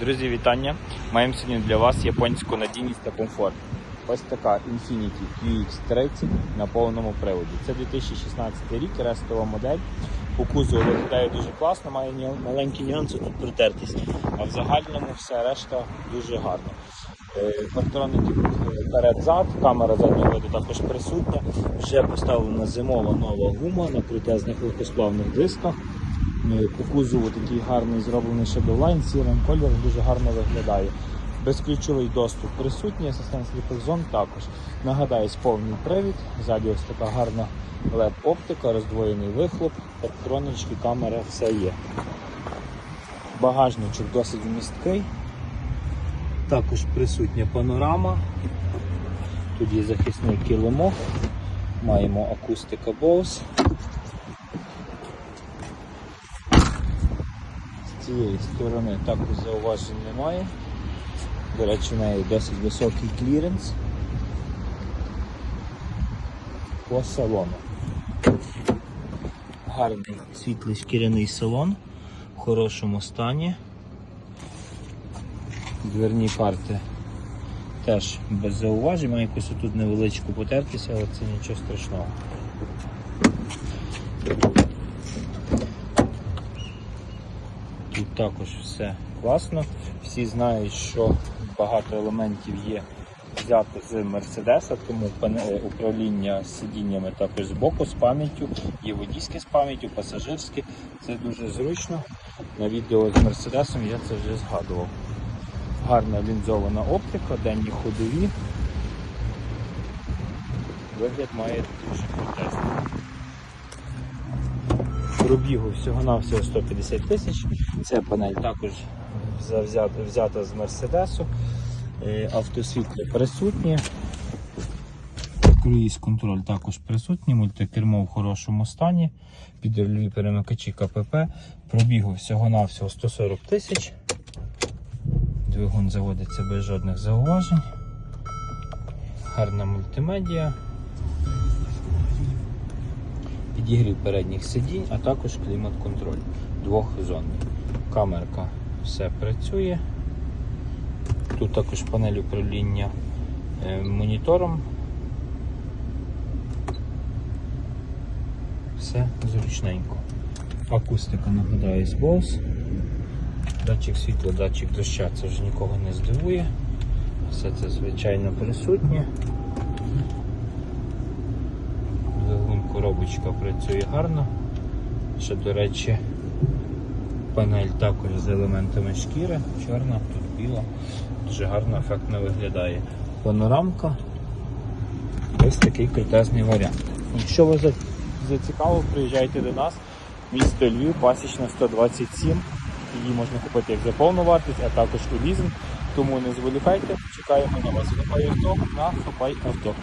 Друзі, вітання! Маємо сьогодні для вас японську надійність та комфорт. Ось така Infiniti QX30 на повному приводі. Це 2016 рік, рестова модель. По кузову виглядає дуже класно, має маленькі нюанси тут притертість, а в загальному все решта дуже гарно. Е, Парктроники перед-зад, камера заднього виду також присутня. Вже поставлена зимова нова гума на крутезних легкосплавних дисках. Е, По кузову такий гарний зроблений Shadowline сірим кольором, дуже гарно виглядає. Безключовий доступ присутній, асистент сліпих зон також. Нагадаю, повний привід, ззаді ось така гарна led оптика, роздвоєний вихлоп, електронички, камера, все є. Багажничок досить вмісткий. Також присутня панорама. Тут є захисний килимок. Маємо акустика Bose. Цієї сторони також зауважень немає. До речі, в неї досить високий кліренс по салону. Гарний світлий шкіряний салон в хорошому стані. Дверні карти теж без зауважень, має якусь тут невеличку потертися, але це нічого страшного. Тут також все класно. Всі знають, що багато елементів є взято з Мерседеса, тому пане- управління сидіннями також з боку з пам'яттю, є водійське з пам'яттю, пасажирське. Це дуже зручно. На відео з Мерседесом я це вже згадував. Гарна лінзована оптика, денні ходові. Вигляд має дуже крутезний. Пробігу всього-навсього 150 тисяч. Ця панель також завзята, взята з Мерседесу. Е, Автосвітло присутнє. Круїз контроль також присутній, мультикермо в хорошому стані, підрульові перемикачі КПП. Пробігу всього-навсього 140 тисяч. Двигун заводиться без жодних зауважень. Гарна мультимедіа. Підігрів передніх сидінь, а також клімат-контроль двохзонний. Камерка все працює. Тут також панель управління е, монітором. Все зручненько. Акустика нагадаю з Bose. Датчик світла, датчик доща, це вже нікого не здивує. Все це звичайно присутнє. Коробочка працює гарно. Ще, до речі, панель також з елементами шкіри, чорна, тут біла. Дуже гарно, ефектно виглядає. Панорамка. Ось такий крутезний варіант. Якщо вас за- зацікавило, приїжджайте до нас. Місто Львів, пасічна 127. Її можна купити як за повну вартість, а також у лізинг. Тому не зволікайте, чекаємо на вас. Хапай авто на Хапай авто.